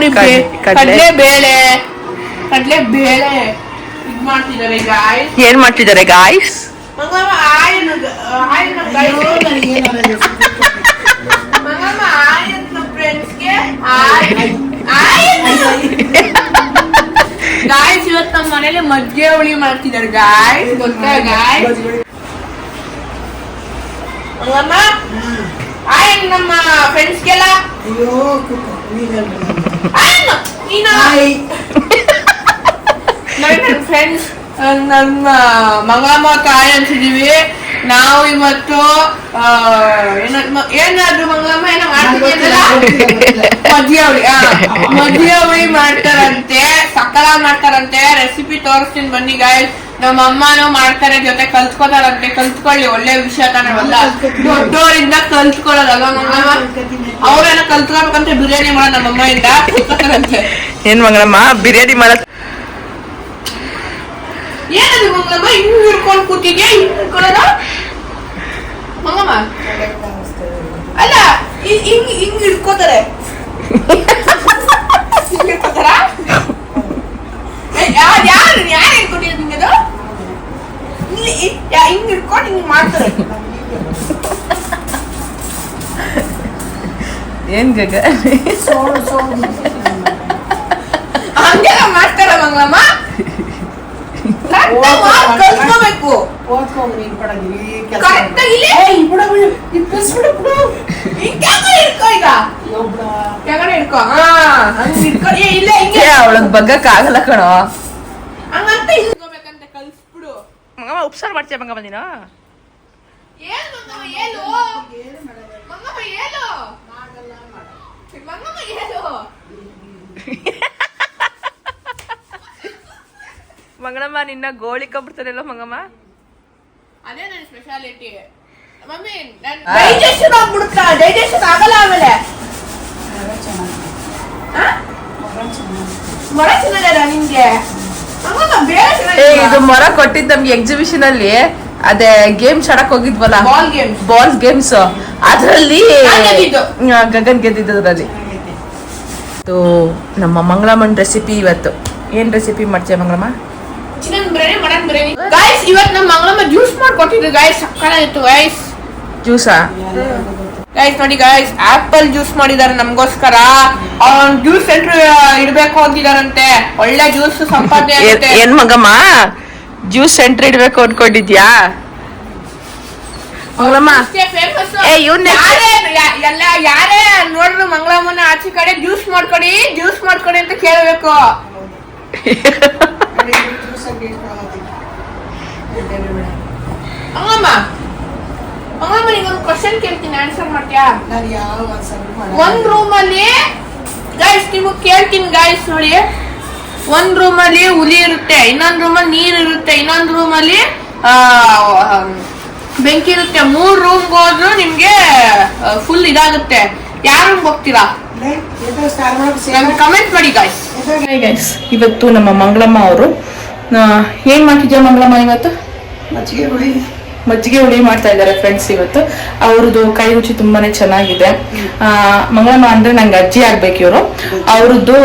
ನೋಡಿ ಕಡ್ಲೆ- ಬೇಳೆ. ಕಡಲೆ ಬೇಳೆ. ಇದ್ ಮಾಡ್ತಿದ್ದಾರೆ ಗಾಯ್ಸ್ ಏನ್ ಮಾಡ್ತಿದ್ದಾರೆ ಗಾಯ್ಸ್ ಮಂಗಮ್ಮ ಆಯನ್ ಆಯನ್ ಗಾಯ್ಸ್ ಇವತ್ತು ನಮ್ಮ ಮನೇಲಿ ಮಜ್ಜಿಗೆ ಹುಳಿ ಮಾಡ್ತಿದ್ದಾರೆ ಗಾಯ್ಸ್ ಗೊತ್ತಾ ಗಾಯ್ಸ್ ಮಂಗಮ್ಮ? ಆಯನ್ ನಮ್ಮ ಫ್ರೆಂಡ್ಸ್ಗೆಲ್ಲ ಅಯ್ಯೋ. ಆಯನ್ ನೀನು ನನ್ನ ಫ್ರೆಂಡ್ಸ್ ನಮ್ಮ ಮಂಗಮ್ಮ ತಾಯಿ ಅನ್ಸಿದೀವಿ ನಾವು ಇವತ್ತು ಏನಾದ್ರು ಮಂಗಮ್ಮ ಏನೋ ಮಾಡ್ತೀವಿ ಮದ್ಯವಳಿ ಹುಳಿ ಮಾಡ್ತಾರಂತೆ ಸಕಲ ಮಾಡ್ತಾರಂತೆ ರೆಸಿಪಿ ತೋರಿಸ್ತೀನಿ ಬನ್ನಿ ಗಾಯ್ಸ್ ನಮ್ಮ ಅಮ್ಮನೂ ಮಾಡ್ತಾರೆ ಜೊತೆ ಕಲ್ತ್ಕೋತಾರಂತೆ ಕಲ್ತ್ಕೊಳ್ಳಿ ಒಳ್ಳೆ ವಿಷಯ ತಾನೇ ಅಲ್ಲ ದೊಡ್ಡವರಿಂದ ಕಲ್ತ್ಕೊಳ್ಳೋದಲ್ವಾ ಅವ್ರನ್ನ ಅವ್ರೇನೋ ಕಲ್ತ್ಕೊಬೇಕಂತ ಬಿರಿಯಾನಿ ಮಾಡೋ ನಮ್ಮ ಅಮ್ಮಯಿಂದ ಏನ್ ಮಂಗಳಮ್ಮ ಬಿರಿಯಾನಿ ಮಾಡಕ್ ಏನದು ಮಂಗಳಮ್ಮ? ಹಿಂಗ್ ಹಿಡ್ಕೊಂಡು ಕೂತಿದ್ಯಾ? ಹಿಂಗ್ ಹಿಡ್ಕೊಳ್ಳೋದು? ಮಂಗಮ್ಮ ಅಲ್ಲ ಹಿಂಗ್ ಹಿಂಗ್ ಹಿಡ್ಕೋತಾರ. ಯಾರು? ಯಾರು ಯಾರು ಹಿಡ್ಕೊಂಡಿರೋದು ನಿಂಗದು ಇಲ್ಲಿ ಹಿ- ಯಾ- ಹಿಂಗ್ ಹಿಡ್ಕೊಂಡು ಹಿಂಗ್ ಮಾಡ್ತಾರೆ ಏನ್ ಗಗ ಸೋಳು, ಸೋಳು. ಹಂಗೆಲ್ಲ ಮಾಡ್ತಾರ ಮಂಗಮ್ಮ ಕಲ್ತ್ಕೋಬೇಕು ಓದ್ಕೊಂಡ್ ನೀನ್ ಪಡಗಿ, ಈ ಕೆಲ್ಸ ಕರೆಕ್ಟ್ ಇಲ್ಲಿ ಏಯ್, ಬಿಡು, ಬಿಡು, ಈ ಪ್ರೆಸ್ ಬಿಡು, ಬಿಡು. ಹಿಂಗ್ ಕೆಳಗಡೆ ಹಿಡ್ಕೊ ಈಗ ಅಯ್ಯೋ, ಬಿಡು. ಕೆಳಗಡೆ ಹಿಡ್ಕೊ ಹಾ ಹಂಗ್ ಹಿಡ್ಕೊ ಏ ಇಲ್ಲ ಹಿಂಗೆ ಅವಳಗ್ ಬಗ್ಗಕ್ ಆಗಲ್ಲ ಕಣೋ ಉಪ್ಸಾರು ಮಾಡ್ತೀಯ ಮಗಮ್ಮ ನೀನು? ಮಂಗಳಮ್ಮ ನಿನ್ನ ಗೋಳಿ ಕಬ್ಬಿಡ್ತಾರಲ್ಲ ಮಂಗಮ್ಮ? ಅದೇ ನನ್ನ ಸ್ಪೆಷಾಲಿಟಿ ಮಮ್ಮಿ ನನ್ ಡೈಜೆಷನ್ ಆಗ್ಬಿಡುತ್ತಾ? ಡೈಜೆಷನ್ ಆಗಲ್ಲ ಆಮೇಲೆ. ಮಗ ಚೆನ್ನಾಗಿ, ಆ? ಮಗ ಚೆನ್ನಾಗಿ. ನಿಮ್ಗೆ ಮಂಗಮ್ಮ ಬೇರೆ ಇದು? ಮೊರ ಕೊಟ್ಟಿದ್ ನಮ್ಗೆ ಎಕ್ಸಿಬಿಷನ್ ಅಲ್ಲಿ. ಅದೇ ಗೇಮ್ಸ್ ಆಡಕ್ ಹೋಗಿದ್ವಲ್ಲ. ಬಾಲ್ ಗೇಮ್ಸ್ ಅದ್ರಲ್ಲಿ ಗಗನ್ ಗೆದ್ದಿದ್ದದ್ರಲ್ಲಿ ನಮ್ಮ ಮಂಗಳಮ್ಮನ್ ರೆಸಿಪಿ ಇವತ್ತು. ಏನ್ ರೆಸಿಪಿ ಮಾಡ್ತೀಯ Mangalamma? Chicken biryani mutton biryani. Guys ಇವತ್ತು ನಮ್ಮ ಮಂಗಳಮ್ಮ ಜ್ಯೂಸ್ ಮಾಡ್ಕೊಟ್ಟಿದ್ರು ಗಾಯ್ಸ್ ಇತ್ತು ಗಾಯ್ಸ್ ಜ್ಯೂಸಾ ಗೈಸ್ ನೋಡಿ ಗೈಸ್ ಆಪಲ್ ಜ್ಯೂಸ್ ಮಾಡಿದ್ದಾರೆ ನಮಗೋಸ್ಕರ. ಅವ್ನ್ ಜ್ಯೂಸ್ ಸೆಂಟರ್ ಇಡ್ಬೇಕು ಅಂತಿದಾರಂತೆ. ಒಳ್ಳೆ ಜ್ಯೂಸ್ ಸಂಪಾದನೆ ಆಗುತ್ತೆ. ಏನ್ ಮಗಮ್ಮ? ಜ್ಯೂಸ್ ಸೆಂಟರ್ ಇಡ್ಬೇಕು ಅನ್ಕೊಂಡಿದ್ಯಾ? ಮಂಗಳಮ್ಮ. ಏ, ಯಾ- ಎಲ್ಲ ಯಾರೇ ನೋಡ್ರು ಮಂಗಳಮ್ಮನ ಆಚೆ ಕಡೆ ಜ್ಯೂಸ್ ಮಾಡ್ಕೊಡಿ ಜ್ಯೂಸ್ ಮಾಡ್ಕೊಡಿ ಅಂತ ಕೇಳ್ಬೇಕು. ಮಂಗಳಮ್ಮ ಮಂಗಳಮ್ಮ ನಿಗೊಂದು ಕ್ವಶನ್ ಕೇಳ್ತೀನಿ ಆನ್ಸರ್ ಮಾಡ್ತೀಯಾ? ನಾನು ಯಾವ ಒಂದ್ಸಲ ಒಂದ್ ರೂಮ್ ಅಲ್ಲಿ ಗೈಸ್ ನೀವು ಕೇಳ್ತೀನಿ ಗೈಸ್ ನೋಡಿ. ಒಂದ್ ರೂಮ್ ಅಲ್ಲಿ ಹುಲಿ ಇರುತ್ತೆ ಇನ್ನೊಂದ್ ರೂಮ್ ಅಲ್ಲಿ ನೀರ್ ಇರುತ್ತೆ ಇನ್ನೊಂದ್ ರೂಮ್ ಅಲ್ಲಿ ಬೆಂಕಿ ಇರುತ್ತೆ. ಮೂರ್ ರೂಮ್ ಹೋದ್ರು ನಿಮ್ಗೆ ಫುಲ್ ಇದಾಗುತ್ತೆ. ಯಾರು ಹೋಗ್ತೀರಾ? ಕಮೆಂಟ್ ಮಾಡಿ ಗೈಸ್ ಗೈಸ್ ಇವತ್ತು ನಮ್ಮ ಮಂಗಳಮ್ಮ ಅವರು. ಏನ್ ಮಾಡ್ತಿದ್ಯಾ ಮಂಗಳಮ್ಮ ಇವತ್ತು? ಮಜ್ಜಿಗೆ ಹುಳಿ ಮಜ್ಜಿಗೆ ಹುಳಿ ಮಾಡ್ತಾ ಇದ್ದಾರೆ ಫ್ರೆಂಡ್ಸ್ ಇವತ್ತು. ಅವ್ರದ್ದು ಕೈ ರುಚಿ ತುಂಬಾನೇ ಚೆನ್ನಾಗಿದೆ. ಮಂಗಳಮ್ಮ ಅಂದ್ರೆ ನಂಗೆ ಅಜ್ಜಿ ಆಗ್ಬೇಕು ಇವರು. ಅವ್ರದ್ದು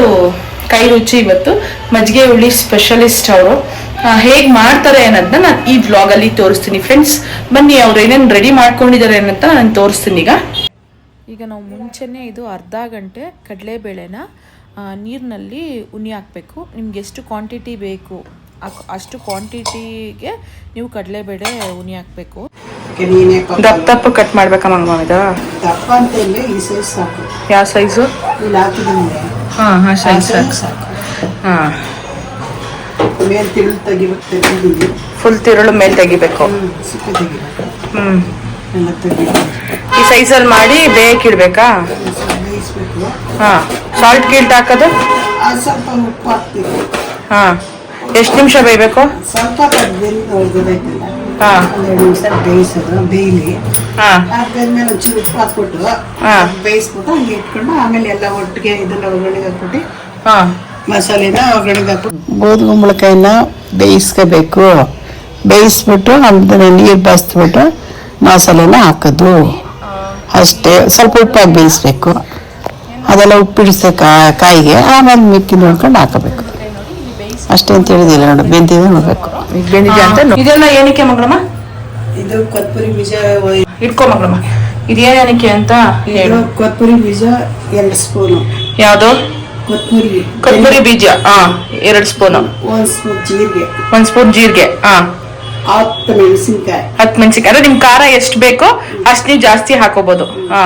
ಕೈ ರುಚಿ ಇವತ್ತು. ಮಜ್ಜಿಗೆ ಹುಳಿ ಸ್ಪೆಷಲಿಸ್ಟ್ ಅವರು. ಹೇಗ್ ಮಾಡ್ತಾರೆ ಅನ್ನೋದನ್ನ ನಾನು ಈ ಬ್ಲಾಗ್ ಅಲ್ಲಿ ತೋರಿಸ್ತೀನಿ ಫ್ರೆಂಡ್ಸ್ ಬನ್ನಿ, ಅವ್ರು ಏನೇನು ರೆಡಿ ಮಾಡ್ಕೊಂಡಿದ್ದಾರೆ ಅನ್ನೋದನ್ನ ನಾನು ತೋರಿಸ್ತೀನಿ ಈಗ. ಈಗ ನಾವು ಮುಂಚೆನೇ ಇದು ಅರ್ಧ ಗಂಟೆ ಕಡಲೆಬೇಳೆನ ನೀರಿನಲ್ಲಿ ಉನಿ ಹಾಕಬೇಕು. ನಿಮ್ಗೆ ಎಷ್ಟು ಕ್ವಾಂಟಿಟಿ ಬೇಕು? ಅಷ್ಟು ಕ್ವಾಂಟಿಟಿಗೆ ನೀವು ಕಡಲೆಬೇಳೆ ಉನಿ ಹಾಕಬೇಕು. ದಪ್ಪ ದಪ್ಪ ಕಟ್ ಮಾಡ್ಬೇಕಾ ಮಂಗ ಇದು ದಪ್ಪ ಅಂತ ಇಲ್ಲ ಈ ಸೈಜ್ ಸಾಕು. ಯಾವ ಸೈಜು ಇಲ್ಲಿ ಹಾ ಹಾ ಸೈಜ್ ಸಾಕು. ಹಾ. ಮೇಲ್ ತಿರುಳು ತೆಗಿಬೇಕು ತೆಗಿದೀವಿ ಫುಲ್ ತಿರುಳು ಮೇಲೆ ತೆಗಿಬೇಕು. ಹ್ಮ್ ಎಲ್ಲ ತೆಗಿಬೇಕು. ಈ ಸೈಜಲ್ಲಿ ಮಾಡಿ ಬೇಕಿಡ್ಬೇಕಾ ಹಾ. ಸಾಲ್ಟ್ ಗಿಲ್ಟ್ ಹಾಕೋದು? ಸ್ವಲ್ಪ ಉಪ್ಪು ಹಾಕ್ಬೇಕು ಹಾ. ಎಷ್ಟು ನಿಮಿಷ ಬೇಯಬೇಕು? ಸ್ವಲ್ಪ ನಿಮಿಷ ಬೇಯಿಸೋದು ಬೇಯಲಿ. ಹಾ. ಅದಾದ್ಮೇಲೆ ಒಂಚೂರು ಉಪ್ಪು ಹಾಕ್ಬಿಟ್ಟು ಹಾ. ಬೇಯಿಸ್ಬಿಟ್ಟು ಹಂಗೆ ಇಟ್ಕೊಂಡು ಆಮೇಲೆ ಎಲ್ಲ ಒಟ್ಟಿಗೆ ಇದನ್ನ ಒಗ್ಗರಣೆಗೆ ಹಾಕ್ಬಿಟ್ಟು ಹಾ. ಮಸಾಲೆನ ಒಗ್ಗರಣೆಗೆ ಹಾಕ್ಬಿಟ್ಟು ಗೋಧುಗುಂಬಳಕಾಯಿನ ಬೇಯಿಸ್ಕೋಬೇಕು. ಬೇಯಿಸ್ಬಿಟ್ಟು ಅದನ್ನ ನೀರು ಬಸ್ಬಿಟ್ಟು ಮಸಾಲೆನ ಹಾಕೋದು. ಅಷ್ಟೇ. ಸ್ವಲ್ಪ ಉಪ್ಪಾಗಿ ಬೇಯಿಸ್ಬೇಕು. ಅದೆಲ್ಲ ಉಪ್ಪಿಡಿಸ ಕಾಯಿಗೆ ಆಮೇಲೆ ಮಿಕ್ಕಿ ನೋಡ್ಕೊಂಡು ಹಾಕಬೇಕು. ಅಷ್ಟೇ ಅಂತ ಹೇಳಿದಿಲ್ಲ ನೋಡು ಬೆಂದಿದೆ ನೋಡ್ಬೇಕು ಈಗ ಬೆಂದಿದೆ ಅಂತ ನೋ- ಇದೆಲ್ಲ ಏನಕ್ಕೆ ಮಗಳಮ್ಮ ಇದು ಕೊತ್ತಂಬರಿ ಬೀಜ ಇಟ್ಕೊ ಮಗಳಮ್ಮ ಇದೇನ್ ಏನಕ್ಕೆ ಅಂತ ಹೇಳು. ಕೊತ್ತಂಬರಿ ಬೀಜ ಎರಡು ಸ್ಪೂನು. ಯಾವ್ದು? ಕೊತ್ತಂಬರಿ ಕೊತ್ತಂಬರಿ ಬೀಜ ಹಾ ಎರಡ್ ಸ್ಪೂನು. ಒಂದು ಸ್ಪೂನ್ ಜೀರಿಗೆ. ಒಂದ್ ಸ್ಪೂನ್ ಜೀರಿಗೆ ಹಾ ಹತ್ತು ಮೆಣಸಿನ್ಕಾಯಿ. ಹತ್ತು ಮೆಣಸಿನ್ಕಾಯಿ. ಅಂದ್ರೆ ನಿಮ್ ಖಾರ ಎಷ್ಟು ಬೇಕೋ ಅಷ್ಟು ನೀವು ಜಾಸ್ತಿ ಹಾಕೋಬಹುದು ಹಾ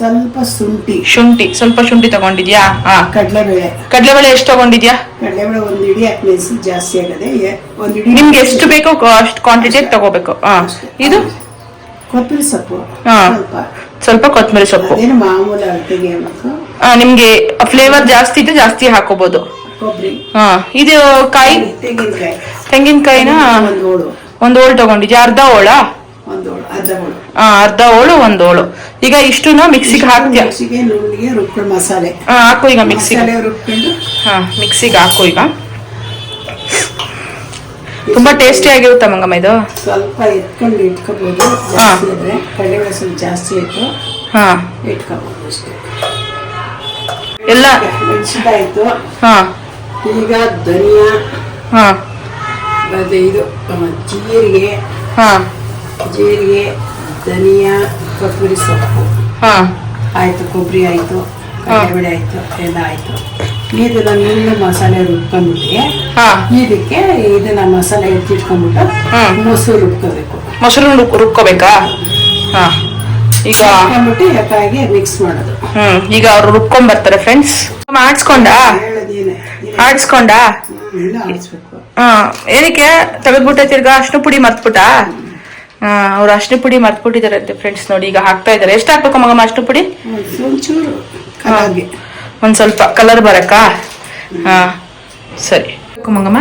ಸ್ವಲ್ಪ ಶುಂಠಿ. ಶುಂಠಿ ಸ್ವಲ್ಪ ಶುಂಠಿ ತಗೊಂಡಿದ್ಯಾ? ಹಾ. ಕಡಲೆಬೇಳೆ. ಕಡಲೆಬೇಳೆ ಎಷ್ಟು ತಗೊಂಡಿದ್ಯಾ? ಕಡಲೆಬೇಳೆ ಒಂದು ಇಡಿ ಹಾಕಿ ಜಾಸ್ತಿ ಆಗದೆ ಎ- ಒಂದು ಇಡಿ ನಿಮ್ಗೆ ಎಷ್ಟು ಬೇಕೋ ಅಷ್ಟು ಕ್ವಾಂಟಿಟಿ ತಗೋಬೇಕು. ಹಾ. ಇದು? ಕೊತ್ತಂಬರಿ ಸೊಪ್ಪು. ಸ್ವಲ್ಪ. ಸ್ವಲ್ಪ ಕೊತ್ತಂಬರಿ ಸೊಪ್ಪು. ಮಾಮೂಲಿ ಅಳತೆಗೆ ನಿಮ್ಗೆ ಫ್ಲೇವರ್ ಜಾಸ್ತಿ ಇದ್ರೆ ಜಾಸ್ತಿ ಹಾಕೋಬಹುದು ಕೊಬ್ಬರಿ. ಹಾ. ಇದು ಕಾಯಿ? ತೆಂಗಿನಕಾಯಿ. ತೆಂಗಿನಕಾಯಿನ? ಒಂದು ಹೋಳು. ಒಂದ್ ಹೋಳು ತಗೊಂಡಿದ್ಯಾ? ಅರ್ಧ ಓಳು ಅರ್ಧ ಹೋಳು. ಒಂದ್ ಹೋಳು. ಈಗ ಇಷ್ಟನ್ನ ಮಿಕ್ಸಿಗೆ ಹಾಕ್ತೀಯ? ಮಸಾಲೆ. ಹಾಕು ಈಗ ಮಿಕ್ಸಿಗೆ. ಹಾ ಮಿಕ್ಸಿಗೆ ಹಾಕು ಈಗ. ತುಂಬಾ ಟೇಸ್ಟಿ ಆಗಿರುತ್ತ ಮಂಗಮ್ಮ ಇದು? ಸ್ವಲ್ಪ ಎತ್ಕೊಂಡು ಇಟ್ಕೋಬಹುದು ಕಡಲೆಬೇಳೆ ಸ್ವಲ್ಪ ಜಾಸ್ತಿ ಇಟ್ಟು ಹಾ. ಇಟ್ಕೋಬಹುದು ಅಷ್ಟೇ. ಎಲ್ಲ ಮೆಣಸಿನ್ಕಾಯ್ತು. ಹಾ. ಈಗ ಧನಿಯಾ. ಹಾ. ಅದೇ ಇದು ಜೀರಿಗೆ. ಹಾ. ಜೀರಿಗೆ ಧನಿಯಾ ಕೊತ್ತಂಬರಿ ಸೊಪ್ಪು. ಹಾ. ಆಯ್ತು ಕೊಬ್ಬರಿ ಆಯಿತು ಕಡಲೆಬೇಳೆ ಆಯಿತು ಎಲ್ಲ ಆಯಿತು. ನೀದೆಲ್ಲ ನುಣ್ಣಗೆ ಮಸಾಲೆ ರುಬ್ಕೊಂಡ್ಬಿಟ್ಟು ಹಾ. ಇದಕ್ಕೆ ಇದನ್ನ ಮಸಾಲೆ ಎತ್ತಿಟ್ಕೊಂಡ್ಬಿಟ್ಟು. ಮೊಸರು ರುಬ್ಕೋಬೇಕು. ಮೊಸರು ರುಬ್- ರುಬ್ಕೋಬೇಕಾ? ಹಾ. ಈಗ ಹಾಕೊಂಡ್ಬಿಟ್ಟು ಎಕಾಯಿಗೆ ಮಿಕ್ಸ್ ಮಾಡೋದು. ಹ್ಮ್. ಈಗ ಅವ್ರು ರುಬ್ಕೊಂಡ್ ಬರ್ತಾರೆ ಫ್ರೆಂಡ್ಸ್ ಆಡ್ಸ್ಕೊಂಡಾ ಆಡ್ಸ್ಕೊಂಡಾ ಏನಕ್ಕೆ? ತೆಗೆದ್ಬಿಟ್ಟೆ ತಿರ್ಗಾ ಅಷ್ಟು ಪುಡಿ ಮರ್ತ್ಬಿಟ್ಟಾ? ಅವ್ರು ಅಷ್ಟು ಪುಡಿ ಮರ್ತ್ಬಿಟ್ಟಿದಾರಂತೆ ಫ್ರೆಂಡ್ಸ್ ನೋಡಿ ಈಗ ಹಾಕ್ತಾ ಇದಾರೆ ಎಷ್ಟು ಹಾಕ್ಬೇಕು ಮಗಮ್ಮ ಅಷ್ಟು ಪುಡಿ? ಒಂದ್ ಸ್ವಲ್ಪ ಕಲರ್ ಬರಕ್ಕ? ಹಾ ಸರಿ. ಮಗಮ್ಮ?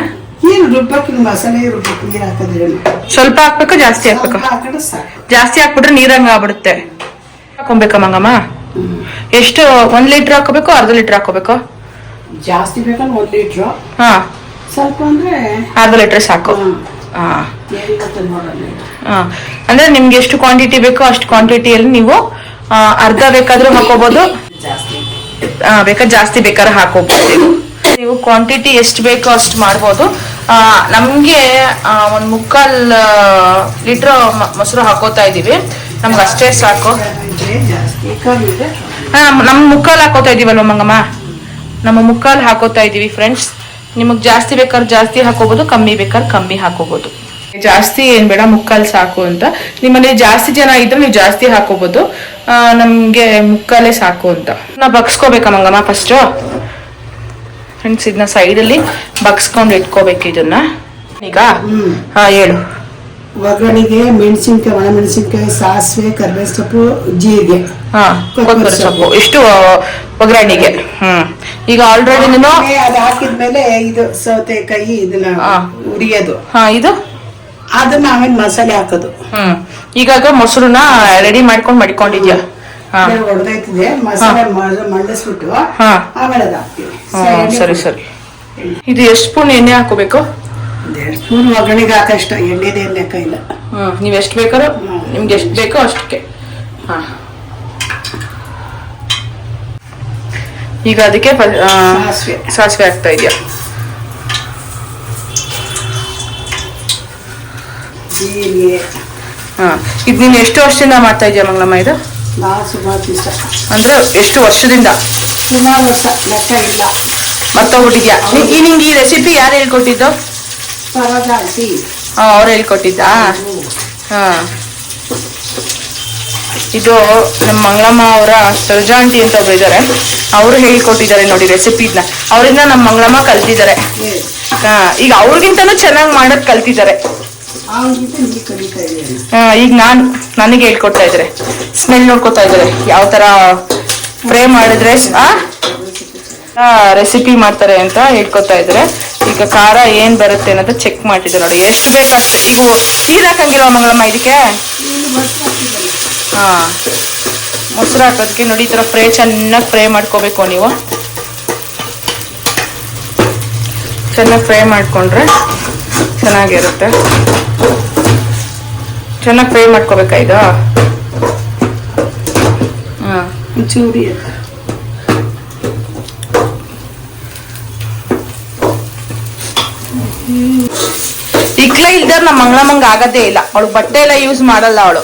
ಸ್ವಲ್ಪ ಹಾಕ್ಬೇಕು ಜಾಸ್ತಿ ಹಾಕ್ಬೇಕು? ಜಾಸ್ತಿ ಹಾಕ್ಬಿಟ್ರೆ ನೀರಂಗ ಆಗ್ಬಿಡುತ್ತೆ. ಹಾಕೊಬೇಕಾ ಮಂಗಮ್ಮ? ಎಷ್ಟು ಒಂದ್ ಲೀಟರ್ ಹಾಕೋಬೇಕು ಅರ್ಧ ಲೀಟರ್ ಹಾಕೋಬೇಕು ಜಾಸ್ತಿ ಬೇಕಂದ್ರೆ ಒಂದ್ ಲೀಟರ್ ಹಾ. ಸ್ವಲ್ಪ ಅಂದ್ರೆ ಅರ್ಧ ಲೀಟರ್ ಸಾಕು. ಅಂದ್ರೆ ನಿಮ್ಗೆ ಎಷ್ಟು ಕ್ವಾಂಟಿಟಿ ಬೇಕೋ ಅಷ್ಟು ಕ್ವಾಂಟಿಟಿಯಲ್ಲಿ ನೀವು ಅರ್ಧ ಬೇಕಾದ್ರೂ ಹಾಕೋಬಹುದು ಬೇಕಾದ್ರೆ ಜಾಸ್ತಿ ಬೇಕಾದ್ರೆ ಹಾಕೋಬಹುದು ನೀವು ಕ್ವಾಂಟಿಟಿ ಎಷ್ಟು ಬೇಕೋ ಅಷ್ಟು ಮಾಡ್ಬೋದು. ನಮಗೆ ಒಂದ್ ಮುಕ್ಕಾಲ್ ಲೀಟರ್ ಮೊಸರು ಹಾಕೋತಾ ಇದೀವಿ ನಮ್ಗೆ ಅಷ್ಟೇ ಸಾಕು. ಇದ್ರೆ ಜಾಸ್ತಿ ಕಮ್ಮಿ ಇದೆ ಹಾ, ನಮ್- ನಮ್ ಮುಕ್ಕಾಲ್ ಹಾಕೋತಾ ಇದೀವಲ್ವ ಮಂಗಮ್ಮ? ನಮ್ಮ ಮುಕ್ಕಾಲ್ ಹಾಕೋತಾ ಇದೀವಿ ಫ್ರೆಂಡ್ಸ್ ನಿಮಗ್ ಜಾಸ್ತಿ ಬೇಕಾದ್ರೆ ಜಾಸ್ತಿ ಹಾಕೋಬಹುದು ಕಮ್ಮಿ ಬೇಕಾದ್ರೆ ಕಮ್ಮಿ ಹಾಕೋಬಹುದು ಜಾಸ್ತಿ ಏನ್ ಬೇಡ ಮುಕ್ಕಾಲ್ ಸಾಕು ಅಂತ. ನಿಮ್ಮಲ್ಲಿ ಜಾಸ್ತಿ ಜನ ಇದ್ರೆ ನೀವು ಜಾಸ್ತಿ ಹಾಕೋಬಹುದು ಆ, ನಮ್ಗೆ ಮುಕ್ಕಾಲೇ ಸಾಕು ಅಂತ. ನಾ ಬಗ್ಸ್ಕೋಬೇಕಾ ಮಂಗಮ್ಮ ಫಸ್ಟ್ ಫ್ರೆಂಡ್ಸ್ ಇದನ್ನ ಸೈಡಲ್ಲಿ ಬಗ್ಸ್ಕೊಂಡು ಇಟ್ಕೋಬೇಕು ಇದನ್ನ. ಈಗ? ಹಾ ಹೇಳು. ಒಗ್ಗರಣೆಗೆ ಮೆಣಸಿನ್ಕಾಯಿ ಒಣ ಮೆಣಸಿನ್ಕಾಯಿ ಸಾಸಿವೆ ಕರ್ಬೇವು ಸೊಪ್ಪು ಜೀರಿಗೆ. ಹಾ ಕೊತ್ತಂಬರಿ ಸೊಪ್ಪು. ಇಷ್ಟು ಒಗ್ಗರಣೆಗೆ. ಹ್ಮ್. ಈಗ ಆಲ್ರೆಡಿ ನೀನು ಅದು ಹಾಕಿದ್ಮೇಲೆ ಇದು ಸೌತೆಕಾಯಿ ಇದನ್ನ ಹಾ. ಉರಿಯೋದು. ಹಾ ಇದು? ಅದನ್ನ ಆಮೇಲೆ ಮಸಾಲೆ ಹಾಕೋದು. ಹ್ಮ್. ಈಗಾಗ ಮೊಸರನ್ನ ರೆಡಿ ಮಾಡ್ಕೊಂಡ್ ಮಡ್ಕೊಂಡಿದ್ಯಾ? ಹಾ. ಹೊಡೆದೈತಿದೆ ಮಸಾಲೆ ಮ- ಮಂಡಿಸ್ಬಿಟ್ಟು ಹಾ. ಆಮೇಲೆ ಅದು ಹಾಕ್ತೀವಿ ಹ್ಮ್, ಸರಿ ಸರಿ. ಇದು ಎಷ್ಟು ಸ್ಪೂನ್ ಎಣ್ಣೆ ಹಾಕೋಬೇಕು ಒಂದೆರಡು ಸ್ಪೂನ್ ಒಗ್ಗರಣೆಗೆ ಹಾಕಷ್ಟ ಎಣ್ಣೆದೇನು ಲೆಕ್ಕ ಇಲ್ಲ. ಹ್ಮ್ ನೀವು ಎಷ್ಟು ಬೇಕಾದ್ರೂ ನಿಮ್ಗೆ ಎಷ್ಟು ಬೇಕೋ ಅಷ್ಟಕ್ಕೆ. ಹಾ. ಈಗ ಅದಕ್ಕೆ ಸಾಸಿವೆ. ಸಾಸಿವೆ ಆಗ್ತಾ ಇದೆಯಾ? ಜೀರಿಗೆ. ಹಾ. ಇದು ನೀನು ಎಷ್ಟು ವರ್ಷದಿಂದ ಮಾಡ್ತಾ ಇದೆಯಾ ಮಂಗಳಮ್ಮ ಇದು? ನಾವು ಸುಮಾರು ದಿವಸ. ಅಂದ್ರೆ ಎಷ್ಟು ವರ್ಷದಿಂದ? ಸುಮಾರು ವರ್ಷ ಲೆಕ್ಕ ಇಲ್ಲ. ನಿ- ಈ ನಿಂಗೆ ಈ ರೆಸಿಪಿ ಯಾರು ಹೇಳ್ಕೊಟ್ಟಿದ್ದು? ಅವ್ರು ಹೇಳ್ಕೊಟ್ಟಿದ್ದಾ? ಹಾ. ಇದು ನಮ್ಮ ಮಂಗಳಮ್ಮ ಅವರ ಸರ್ಜಾಂಟಿ ಆಂಟಿ ಅಂತ ಒಬ್ರು ಇದ್ದಾರೆ ಅವರು ಹೇಳ್ಕೊಟ್ಟಿದ್ದಾರೆ ನೋಡಿ ರೆಸಿಪಿನ. ಅವರಿಂದ ನಮ್ಮ ಮಂಗಳಮ್ಮ ಕಲ್ತಿದ್ದಾರೆ. ಹಾ ಈಗ ಅವ್ರಿಗಿಂತನೂ ಚೆನ್ನಾಗಿ ಮಾಡೋದ್ ಕಲ್ತಿದ್ದಾರೆ. ಈಗ ನಾನು ನನಗೆ ಹೇಳ್ಕೊಡ್ತಾ ಇದ್ದಾರೆ. ಸ್ಮೆಲ್ ನೋಡ್ಕೊತಾ ಇದ್ದಾರೆ. ಯಾವ ತರ ಫ್ರೈ ಮಾಡಿದ್ರೆ ರೆಸಿಪಿ ಮಾಡ್ತಾರೆ ಅಂತ ಹೇಳ್ಕೊತಾ ಇದ್ದಾರೆ. ಈಗ ಖಾರ ಏನ್ ಬರುತ್ತೆ ಅನ್ನೋದು ಚೆಕ್ ಮಾಡಿದ್ರು ನೋಡಿ. ಎಷ್ಟು ಬೇಕಾಗ್ತದೆ ಈಗ ನೀರ್ ಹಾಕಂಗಿಲ್ಲ ಮಂಗಳಮ್ಮ ಇದಕ್ಕೆ? ಹಾ. ಮೊಸರು ಹಾಕೋದಕ್ಕೆ ನೋಡಿ ಈ ತರ ಫ್ರೈ ಚೆನ್ನಾಗಿ ಫ್ರೈ ಮಾಡ್ಕೋಬೇಕು ನೀವು. ಚೆನ್ನಾಗಿ ಫ್ರೈ ಮಾಡ್ಕೊಂಡ್ರೆ ಚೆನ್ನಾಗಿರುತ್ತೆ. ಚೆನ್ನಾಗಿ ಫ್ರೈ ಮಾಡ್ಕೋಬೇಕಾ ಈಗ? ಹಾ. ಚೂರಿ ಇಕ್ಲ ಇಲ್ದ ನಮ್ಮ ಮಂಗಳಮ್ಮಂಗ ಆಗದೇ ಇಲ್ಲ. ಅವಳು ಬಟ್ಟೆ ಎಲ್ಲ ಯೂಸ್ ಮಾಡಲ್ಲ ಅವಳು.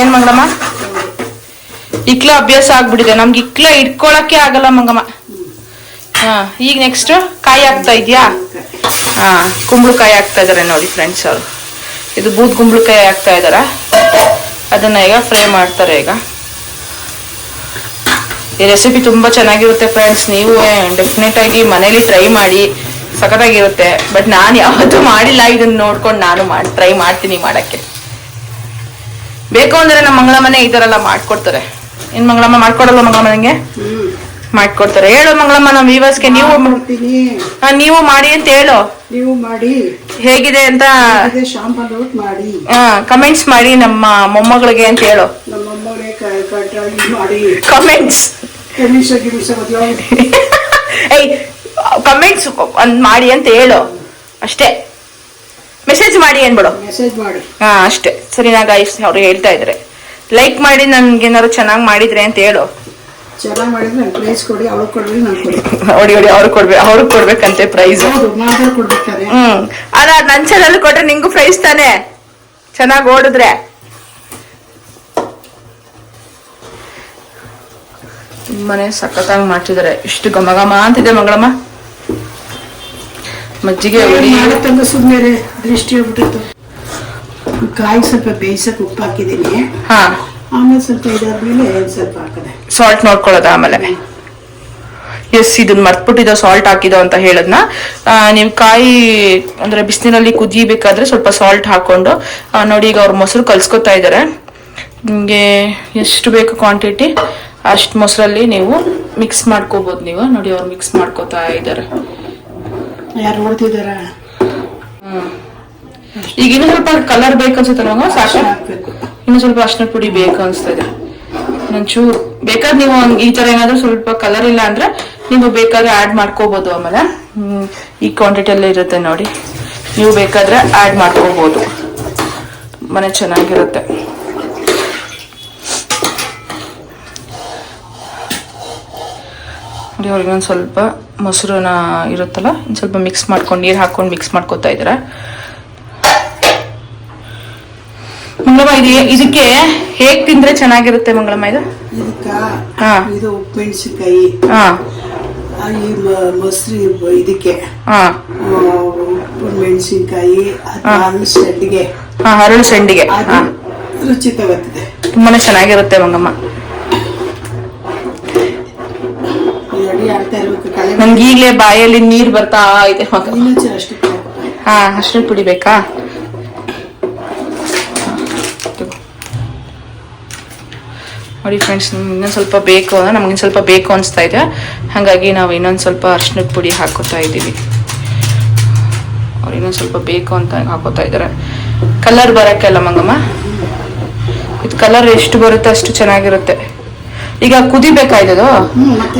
ಏನ್ ಮಂಗಳಮ್ಮ? ಇಕ್ಲ ಅಭ್ಯಾಸ ಆಗ್ಬಿಟ್ಟಿದೆ. ನಮ್ಗೆ ಇಕ್ಲ ಇಟ್ಕೊಳಕ್ಕೆ ಆಗಲ್ಲ ಮಂಗಮ್ಮ. ಹಾ, ಈಗ ನೆಕ್ಸ್ಟ್ ಕಾಯಿ ಆಗ್ತಾ ಇದ್ಯಾ? ಹಾ, ಕುಂಬಳಕಾಯಿ ಆಗ್ತಾ ಇದಾರೆ ನೋಡಿ ಫ್ರೆಂಡ್ಸ್ ಅವರು. ಇದು ಬೂದ್ ಕುಂಬಳಕಾಯಿ ಆಗ್ತಾ ಇದಾರ? ಅದನ್ನ ಈಗ ಫ್ರೈ ಮಾಡ್ತಾರೆ ಈಗ. ಈ ರೆಸಿಪಿ ತುಂಬಾ ಚೆನ್ನಾಗಿರುತ್ತೆ ಫ್ರೆಂಡ್ಸ್ ನೀವು ಡೆಫಿನೆಟ್ ಆಗಿ ಮನೇಲಿ ಟ್ರೈ ಮಾಡಿ. ಸಖತ್ತಾಗಿರುತ್ತೆ. ಬಟ್ ನಾನು ಯಾವತ್ತೂ ಮಾಡಿಲ್ಲ. ಇದನ್ನ ನೋಡ್ಕೊಂಡು ನಾನು ಮಾಡಿ ಟ್ರೈ ಮಾಡ್ತೀನಿ ಮಾಡಕ್ಕೆ. ಬೇಕು ಅಂದ್ರೆ ನಮ್ಮ ಮಂಗಳಮ್ಮನೆ ಈ ತರ ಎಲ್ಲ ಮಾಡ್ಕೊಡ್ತಾರೆ. ಇನ್ ಮಂಗಳಮ್ಮ ಮಾಡ್ಕೊಡಲ್ಲ ಮಂಗಳಮ್ಮ ಮನೆಗೆ ಮಾಡ್ಕೊಡ್ತಾರೆ. ಹೇಳು ಮಂಗಳಮ್ಮ ನಮ್ಮ ವಿವರ್ಸ್ಗೆ ನೀವು ನೀವು ಮಾಡಿ ಅಂತ ಹೇಳು. ನೀವು ಮಾಡಿ. ಹೇಗಿದೆ ಅಂತ ಮಾಡಿ. ಕಮೆಂಟ್ಸ್ ಮಾಡಿ ನಮ್ಮ ಮೊಮ್ಮಗಳಿಗೆ ಅಂತ ಹೇಳು. ಕಮೆಂಟ್ಸ್ ಏಯ್ ಕಮೆಂಟ್ಸ್ ಮಾಡಿ ಅಂತ ಹೇಳು. ಅಷ್ಟೇ. ಮೆಸೇಜ್ ಮಾಡಿ ಅನ್ಬಿಡು ಮೆಸೇಜ್ ಮಾಡಿ. ಹಾ ಅಷ್ಟೇ. ಸರಿನಾ ಗಾಯ್ಸ್ ಅವ್ರು ಹೇಳ್ತಾ ಇದ್ರೆ. ಲೈಕ್ ಮಾಡಿ ನನ್ಗೆ ಏನಾದ್ರು ಚೆನ್ನಾಗಿ ಮಾಡಿದ್ರೆ ಅಂತ ಹೇಳು. ಚೆನ್ನಾಗಿ ಮಾಡಿದ್ರೆ ಪ್ರೈಸ್ ಕೊಡಿ ಅವ್ಳು ಕೊಡ್ರಿ ನಾನು ಕೊಡಿ. ಹೊಡಿ ಹೊಡಿ ಅವ್ರು ಕೊಡ್ಬೇಕು ಅವ್ರಿಗೆ ಕೊಡ್ಬೇಕಂತೆ ಪ್ರೈಸ್ ಹ್ಮ್. ಅಲ್ಲ ನನ್ ಚಾನಲ್ ಕೊಟ್ರೆ ನಿಂಗೂ ಪ್ರೈಸ್ ತಾನೆ? ಚೆನ್ನಾಗಿ ಓಡಿದ್ರೆ. ತುಂಬಾನೇ ಸಖತ್ತಾಗಿ ಮಾಡ್ತಿದಾರೆ. ಇಷ್ಟು ಗಮಗಮ ಅಂತಿದೆ ಮಂಗಳಮ್ಮ. ಮಜ್ಜಿಗೆ ಮಾಡತ್ತಂಗ ಸುಮ್ಮನೆ ದೃಷ್ಟಿ ಹೋಗ್ಬಿಟ್ಟಿತ್ತು ಕಾಯಿ ಸ್ವಲ್ಪ ಬೇಯಿಸಕ್ಕೆ ಉಪ್ಪು ಹಾಕಿದೀನಿ ಹಾ. ಆಮೇಲೆ ಸ್ವಲ್ಪ ಇದಾದ್ಮೇಲೆ ಸ್ವಲ್ಪ ಹಾಕದೆ. ಸಾಲ್ಟ್ ನೋಡ್ಕೊಳ್ಳೋದ ಆಮೇಲೆ. ಎಸ್ ಇದನ್ನ ಮರ್ತ್ಬಿಟ್ಟಿದೋ ಸಾಲ್ಟ್ ಹಾಕಿದೋ ಅಂತ ಹೇಳದ್ನ. ನೀವು ಕಾಯಿ ಅಂದ್ರೆ ಬಿಸಿಲಿನಲ್ಲಿ ಕುದಿಬೇಕಾದ್ರೆ ಸ್ವಲ್ಪ ಸಾಲ್ಟ್ ಹಾಕೊಂಡು ನೋಡಿ ಈಗ ಅವ್ರ ಮೊಸರು ಕಲ್ಸ್ಕೊತಾ ಇದ್ದಾರೆ ನಿಮಗೆ ಎಷ್ಟು ಬೇಕು ಕ್ವಾಂಟಿಟಿ ಅಷ್ಟು ಮೊಸರಲ್ಲಿ ನೀವು ಮಿಕ್ಸ್ ಮಾಡ್ಕೋಬಹುದು ನೀವು. ನೋಡಿ ಅವ್ರು ಮಿಕ್ಸ್ ಮಾಡ್ಕೋತಾ ಇದ್ದಾರೆ ಯಾರು ಈಗ ಇನ್ನೂ ಸ್ವಲ್ಪ ಕಲರ್ ಬೇಕು ಅನ್ಸುತ್ತೆ ನಮಗೆ ಸಾಕು. ಇನ್ನು ಸ್ವಲ್ಪ ಅರ್ಶಿನ ಪುಡಿ ಬೇಕು ಅನ್ಸ್ತಾ ಇದೆ. ಒಂಚೂರು. ಬೇಕಾದ್ರೆ ನೀವು ಈ ತರ ಏನಾದ್ರು ಸ್ವಲ್ಪ ಕಲರ್ ಇಲ್ಲ ಅಂದ್ರೆ ನೀವು ಬೇಕಾದ್ರೆ ಆಡ್ ಮಾಡ್ಕೋಬಹುದು ಆಮೇಲೆ. ಈ ಕ್ವಾಂಟಿಟಿ ಎಲ್ಲ ಇರುತ್ತೆ ನೋಡಿ. ನೀವು ಬೇಕಾದ್ರೆ ಆಡ್ ಮಾಡ್ಕೋಬಹುದು ಮನೆ ಚೆನ್ನಾಗಿರುತ್ತೆ. ನೋಡಿ ಸ್ವಲ್ಪ ಮೊಸರನ್ನ ಇರುತ್ತಲ್ಲ ಒಂದು ಸ್ವಲ್ಪ ಮಿಕ್ಸ್ ಮಾಡ್ಕೊಂಡು ನೀರು ಹಾಕೊಂಡು ಮಿಕ್ಸ್ ಮಾಡ್ಕೊತಾ ಇದ್ದಾರೆ ಮಂಗಳಮ್ಮ ಇದು ಇದಕ್ಕೆ ಹೇಗ್ ತಿಂದ್ರೆ ಚೆನ್ನಾಗಿರುತ್ತೆ ಮಂಗಳಮ್ಮ ಇದು? ಇದಕ್ಕ ಹಾ. ಇದು ಉಪ್ಪಿಮೆಣಸಿನ್ಕಾಯಿ ಹಾ. ಈ ಮೊಸರು ಇದಕ್ಕೆ. ಹಾ. ಉಪ್ಪು ಮೆಣಸಿನ್ಕಾಯಿ ಅದಾದ ಸೆಡ್ಗೆ. ಹಾ ಹರಳು ಸಂಡಿಗೆ. ರುಚಿ ತಗೋತಿದೆ ತುಂಬಾನೇ ಚೆನ್ನಾಗಿರುತ್ತೆ ಮಂಗಮ್ಮ ರೆಡಿ ಆಗ್ತಾ ಈಗಲೇ ಕಳೆ ನನ್ಗೆ ಈಗ್ಲೇ ಬಾಯಲ್ಲಿ ನೀರ್ ಬರ್ತಾ ಇದೆ ಅಷ್ಟು ಹಾ ಅರ್ಶಿನ ಪುಡಿ ಬೇಕಾ ನೋಡಿ ಫ್ರೆಂಡ್ಸ್ ಇನ್ನೊಂದು ಸ್ವಲ್ಪ ಬೇಕು ಅಂದ್ರೆ ನಮ್ಗೆ ಇನ್ನು ಸ್ವಲ್ಪ ಬೇಕು ಅನಿಸ್ತಾ ಇದೆ. ಹಾಗಾಗಿ ನಾವು ಇನ್ನೊಂದು ಸ್ವಲ್ಪ ಅರ್ಶಿನದ ಪುಡಿ ಹಾಕೋತಾ ಇದ್ದೀವಿ. ಅವ್ರು ಇನ್ನೊಂದು ಸ್ವಲ್ಪ ಬೇಕು ಅಂತ ಹಾಕೋತಾ ಇದ್ದಾರೆ ಕಲರ್ ಬರೋಕ್ಕೆ ಅಲ್ಲ ಮಂಗಮ್ಮ? ಇದು ಕಲರ್ ಎಷ್ಟು ಬರುತ್ತೆ ಅಷ್ಟು ಚೆನ್ನಾಗಿರುತ್ತೆ. ಈಗ ಕುದಿಬೇಕಾಯ್ತದು?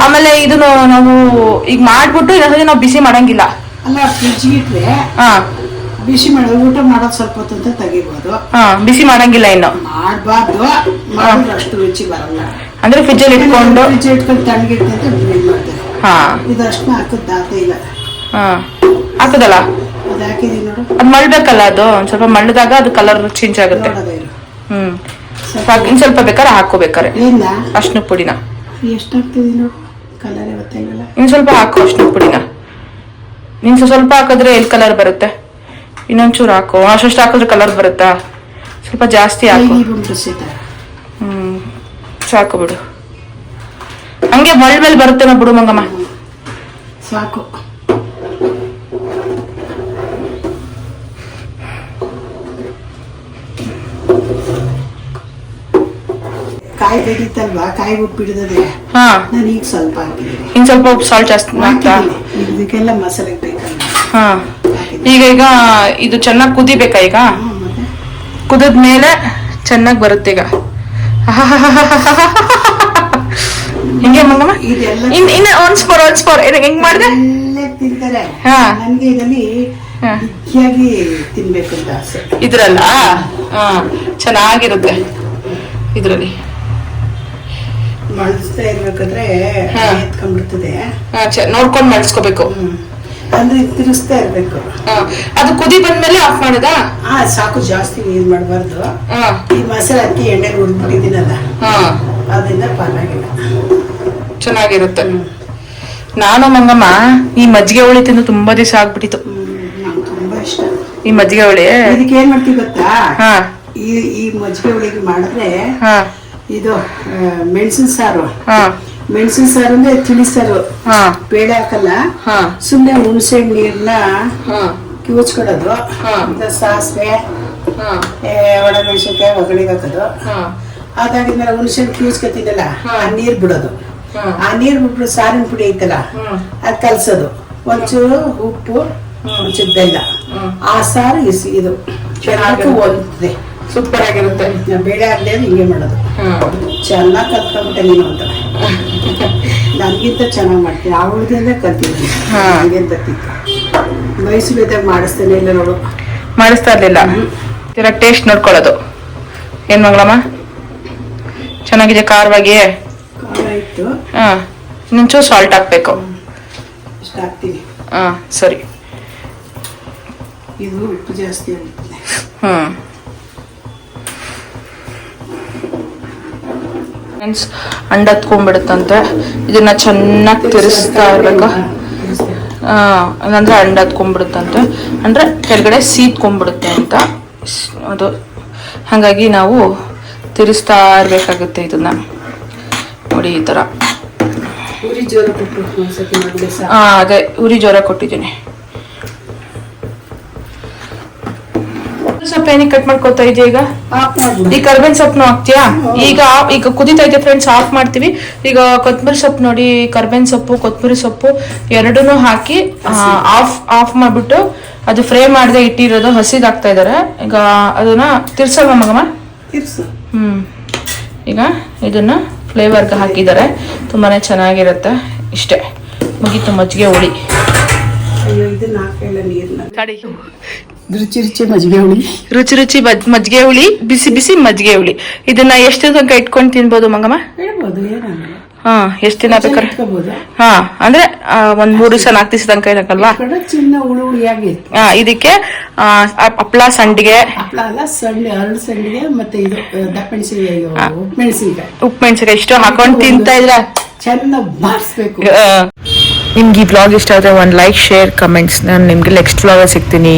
ಆಮೇಲೆ ಇದನ್ನು ನಾವು ಈಗ ಮಾಡ್ಬಿಟ್ಟು ಇನ್ನೊಂದ್ಸತಿ ನಾವು ಬಿಸಿ ಮಾಡಂಗಿಲ್ಲ. ಅಲ್ಲ ಫ್ರಿಜ್ ಇಟ್ರೆ ಹಾ. ಬಿಸಿ ಮಾಡೋದು ಊಟ ಮಾಡೋದು ಸ್ವಲ್ಪ ಹೊತ್ತು ತೆಗಿಬೋದು. ಹಾ ಬಿಸಿ ಮಾಡಂಗಿಲ್ಲ ಇನ್ನು. ಮಾಡಬಾರ್ದು. ಮಾಡಿದ್ರೆ ಅಷ್ಟು ರುಚಿ ಬರಲ್ಲ. ಅಂದ್ರೆ ಫ್ರಿಜ್ ಅಲ್ಲಿ ಇಟ್ಕೊಂಡು ಫ್ರಿಜ್ ಇಟ್ಕೊಂಡು ತಣ್ಣಗಿಟ್ಟು ಅಂತ ಇದು ಮಾಡ್ತಾರೆ ಹಾ. ಇದು ಅಷ್ಟು ಹಾಕೋದು ದಾತ ಇಲ್ಲ. ಹಾ. ಹಾಕದಲ್ಲ? ಅದು ಹಾಕಿದೀನಿ ನೋಡು. ಅದ್ ಮಳ್ಬೇಕಲ್ಲ ಅದು? ಒಂದ್ ಸ್ವಲ್ಪ ಮಳ್ಳಿದಾಗ ಅದು ಕಲರ್ ಚೇಂಜ್ ಆಗುತ್ತೆ. ಹ್ಮ್. ಹಾಕ್- ಇನ್ ಸ್ವಲ್ಪ ಬೇಕಾದ್ರೆ ಹಾಕೋಬೇಕಾರೆ ಇಲ್ಲ ಅರ್ಶಿನ ಪುಡಿನ. ಇನ್ ಸ್ವಲ್ಪ ಹಾಕು ಅರ್ಶಿನ ಪುಡಿನ. ನೀನ್ ಸ್ವ- ಸ್ವಲ್ಪ ಹಾಕಿದ್ರೆ ಎಲ್ ಕಲರ್ ಬರುತ್ತೆ? ಇನ್ನೊಂಚೂರು ಹಾಕು. ಅಷ್ಟು ಹಾಕಿದ್ರೆ ಕಲರ್ ಬರುತ್ತಾ? ಸ್ವಲ್ಪ ಜಾಸ್ತಿ ಹಾಕು. ಹ್ಮ್ ಸಾಕು ಬಿಡು. ಹಂಗೆ ಮಳ್ ಮೇಲೆ ಬರುತ್ತೆ ಬಿಡು ಮಂಗಮ್ಮ. ಸಾಕು. ಕಾಯಿ ಬೆಳೀತಲ್ವಾ ಕಾಯಿ ಉಪ್ಪು ಹಿಡಿದದೆ? ಹಾ. ನಾನು ಈಗ ಸ್ವಲ್ಪ ಹಾಕಿದ್ದೀನಿ. ಇನ್ ಸ್ವಲ್ಪ ಉಪ್ಪು ಸಾಲ್ಟ್ ಜಾಸ್ತಿ ಹಾಕ್ತಾ ಹಾಕಿದ್ದೀನಿ ಇದಕ್ಕೆಲ್ಲ ಮಸಾಲೆ ಬೇಕಲ್ಲ ಹಾ. ಈಗ ಈಗ ಇದು ಚೆನ್ನಾಗಿ ಕುದಿಬೇಕಾ ಈಗ? ಹ್ಮ್, ಮತ್ತೆ? ಕುದಿದ ಮೇಲೆ ಚೆನ್ನಾಗಿ ಬರುತ್ತೆ ಈಗ. ಹಿಂಗೆ ಮಂಗಮ್ಮ ಇದೆಲ್ಲ ಇನ್ ಇನ್ನ ಒನ್ಸ್ ಫಾರ್ ಒನ್ಸ್ ಫೋರ್ ಹೆಂಗ್ ಮಾಡಿದೆ? ತಿಂತಾರೆ. ಹಾ. ನನ್ಗೆ ಇದರಲ್ಲಿ ಹಾ. ಬಿಗಿಯಾಗಿ ತಿನ್ಬೇಕು ಅಂತ ಆಸೆ. ಇದ್ರಲ್ಲ? ಹಾ ಚೆನ್ನಾಗಿರುತ್ತೆ. ಇದ್ರಲ್ಲಿ. ಮಳಿಸ್ತಾ ಇರ್ಬೇಕಾದ್ರೆ. ಎತ್ಕೊಂಡ್ಬಿಡ್ತದೆ. ನೋಡ್ಕೊಂಡ್ ಮಾಡಿಸ್ಕೋಬೇಕು. ಹ್ಮ್. ಅಂದ್ರೆ ತಿರುಗಿಸ್ತಾ ಇರ್ಬೇಕು. ಹಾ ಅದು ಕುದಿ ಬಂದ್ಮೇಲೆ ಆಫ್ ಮಾಡದಾ? ಹಾ ಸಾಕು ಜಾಸ್ತಿ ನೀರ್ ಮಾಡಬಾರ್ದು. ಹಾ. ಈ ಮಸಾಲೆ ಅಕ್ಕಿ ಎಣ್ಣೆ ಹುರಿದ್ಬಿಟ್ಟಿದ್ದೀನಲ್ಲ ಹಾ. ಅದರಿಂದ ಪರವಾಗಿಲ್ಲ. ಚೆನ್ನಾಗಿರುತ್ತೆ. ನಾನು ಮಂಗಮ್ಮ ಈ ಮಜ್ಜಿಗೆ ಹುಳಿ ತಿಂದು ತುಂಬಾ ದಿವಸ ಆಗ್ಬಿಟ್ಟಿತ್ತು. ತುಂಬಾ ಇಷ್ಟ. ಈ ಮಜ್ಜಿಗೆ ಹುಳಿ. ಇದಕ್ಕೆ ಏನ್ ಮಾಡ್ತೀವಿ ಗೊತ್ತಾ? ಹಾ. ಈ ಈ ಮಜ್ಜಿಗೆ ಹುಳಿಗೆ ಮಾಡಿದ್ರೆ ಹಾ. ಇದು ಮೆಣಸಿನ ಸಾರು. ಮೆಣಸಿನ ಸಾರು ಅಂದ್ರೆ ತಿಳಿಸಾರು ಬೇಳೆ ಹಾಕಲ್ಲ. ಸುಮ್ಮನೆ ಹುಣಸೆ ನೀರ್ನ ಕಿವುಚ್ಕೊಡೋದು ಸಾಸಿವೆ ಒಣಮೆಣಸಿನ್ಕಾಯಿ ಒಗ್ಗರಣೆಗೆ ಹಾಕೋದು. ಅದಾಗಿದ್ಮೇಲೆ ಹುಣಸೆ ಕಿವಚ್ಕೊತಿದ್ದಲ್ಲ ಆ ನೀರು ಬಿಡೋದು. ಆ ನೀರು ಬಿಟ್ಬಿಟ್ಟು ಸಾರಿನ ಪುಡಿ ಐತಲ್ಲ. ಅದ್ ಕಲ್ಸೋದು. ಒಂಚೂರು ಉಪ್ಪು ಒಂಚೂರು ಬೆಲ್ಲ. ಆ ಸಾರು ಇಸ್- ಇದು ಚೆನ್ನಾಗಿ ಒಂದೇ ಸೂಪರ್ ಆಗಿರುತ್ತೆ. ಬೇಳೆ ಆಗದೆ ಹಿಂಗೆ ಮಾಡೋದು. ಹಾ. ಚೆನ್ನಾಗಿ ಕಲ್ತ್ಕೊಂಡ್ಬಿಟ್ಟೆ ನೀನು ಅಂತ. ನನ್ಗಿಂತ ಚೆನ್ನಾಗಿ ಮಾಡ್ತೀನಿ ಅವಳದಿಂದ ಕಲ್ತಿದ್ದೀನಿ. ಹಾ. ನನಗೆ ಬರ್ತಿತ್ತು ಮೈಸೂರಿದ್ದಾಗ ಮಾಡಿಸ್ತೇನೆ ಇಲ್ಲ ನೋಡು. ಮಾಡಿಸ್ತಾ ಇರಲಿಲ್ಲ. ತಿರ ಟೇಸ್ಟ್ ನೋಡ್ಕೊಳ್ಳೋದು. ಏನು ಮಗಳಮ್ಮ? ಚೆನ್ನಾಗಿದೆ ಖಾರವಾಗಿ ಖಾರ ಇತ್ತು ಹಾಂ. ಸಾಲ್ಟ್ ಹಾಕ್ಬೇಕು. ಇಷ್ಟ ಹಾಕ್ತೀನಿ ಹಾಂ ಸರಿ. ಇದು ಉಪ್ಪು ಜಾಸ್ತಿ ಆಗುತ್ತೆ ಹ್ಮ್. ಫ್ರೆಂಡ್ಸ್ ಅಂಡ ಹತ್ಕೊಂಡ್ಬಿಡುತ್ತಂತೆ ಇದನ್ನ ಚೆನ್ನಾಗಿ ತಿರ್ಸ್ತಾ ಇರ್ಬೇಕು? ಅಂದ್ರೆ ಇಲ್ಲಾಂದ್ರೆ ಅಂಡ ಹತ್ಕೊಂಡ್ಬಿಡುತ್ತಂತೆ ಅಂದ್ರೆ ಕೆಳಗಡೆ ಸೀತ್ಕೊಂಡ್ಬಿಡುತ್ತೆ ಅಂತ. ಅದು ಹಾಗಾಗಿ ನಾವು ತಿರ್ಸ್ತಾ ಇರ್ಬೇಕಾಗುತ್ತೆ ಇದನ್ನ. ನೋಡಿ ಈ ಥರ ಮಾಡಿದ್ರೆ ಆ, ಅದೇ ಉರಿ ಜ್ವರ ಕೊಟ್ಟಿದ್ದೀನಿ. ಸ್ವಲ್ಪ ಕಟ್ ಮಾಡ್ಕೊತಾ ಇದೆಯಾ ಈಗ? ಆಫ್ ಮಾಡ್ಬಿಡು ಈ ಕರ್ಬೇವಿನ ಸೊಪ್ಪು ಹಾಕ್ತೀಯಾ? ಈಗ ಈಗ ಕುದಿತಾ ಇದೆ ಫ್ರೆಂಡ್ಸ್ ಆಫ್ ಮಾಡ್ತೀವಿ. ಈಗ ಕೊತ್ತಂಬರಿ ಸೊಪ್ಪು ನೋಡಿ ಕರ್ಬೇವಿನ ಸೊಪ್ಪು ಕೊತ್ಮರಿ ಸೊಪ್ಪು ಎರಡೂ ಹಾಕಿ ಆಫ್ ಆಫ್ ಮಾಡ್ಬಿಟ್ಟು ಅದು ಫ್ರೈ ಮಾಡದೆ ಇಟ್ಟಿರೋದು ಹಸಿದಾಗ್ತಾ ಇದಾರೆ. ಈಗ ಅದನ್ನ ತಿರ್ಸಲ್ವ ಮಗಮ್ಮ? ತಿರ್ಸು. ಹ್ಮ್. ಈಗ ಇದನ್ನ ಫ್ಲೇವರ್ಗೆ ಹಾಕಿದ್ದಾರೆ. ತುಂಬಾನೇ ಚೆನ್ನಾಗಿರುತ್ತೆ. ಇಷ್ಟೇ. ಮುಗೀತು ಮಜ್ಜಿಗೆ ಹುಳಿ. ರುಚಿ ರುಚಿ ಮಜ್ಜಿಗೆ ಹುಳಿ. ರುಚಿ ರುಚಿ ಮಜ್ಜಿಗೆ ಹುಳಿ ಬಿಸಿ ಬಿಸಿ ಮಜ್ಜಿಗೆ ಹುಳಿ. ಇದನ್ನ ಎಷ್ಟು ತನಕ ಇಟ್ಕೊಂಡು ತಿನ್ಬೋದು ಮಂಗಮ್ಮ? ಹೇಳ್ಬೋದು ಏನಾಗಲ್ಲ ಹಾ ಎಷ್ಟು ದಿನ ಬೇಕಾರೆ ಹಾ ಅಂದ್ರೆ ಒಂದ್ ಮೂರು ದಿವಸ ನಾಲ್ಕು ದಿವಸ ತನಕ ಇರಕ್ಕಲ್ವಾ ಕಡೆ ಚಿನ್ನ ಹುಳು ಹುಳಿಯಾಗಿ ಆ, ಇದಕ್ಕೆ ಹಪ್ಳ ಸಂಡಿಗೆ. ಹಪ್ಪಳ ಅಲ್ಲ ಸಣ್ಣ ಹರಳು ಸಂಡಿಗೆ ಮತ್ತೆ ಇದು ದಪ್ಪಮೆಣಸಿನ್ಕಾಯಿ ಮೆಣಸಿನ್ಕಾಯಿ. ಉಪ್ಪು ಮೆಣಸಿಗೆ ಇಷ್ಟು ಹಾಕೊಂಡು ತಿಂತಾ ಇದ್ರ? ಚೆನ್ನಾಗಿ ಬಾರಿಸ್ಬೇಕು. ನಿಮ್ಗೆ ಈ ಬ್ಲಾಗ್ ಇಷ್ಟ ಆದ್ರೆ ಒಂದು ಲೈಕ್ ಶೇರ್ ಕಮೆಂಟ್ಸ್ ನಾನು ನಿಮ್ಗೆ ನೆಕ್ಸ್ಟ್ ಬ್ಲಾಗ್ ಸಿಗ್ತೀನಿ.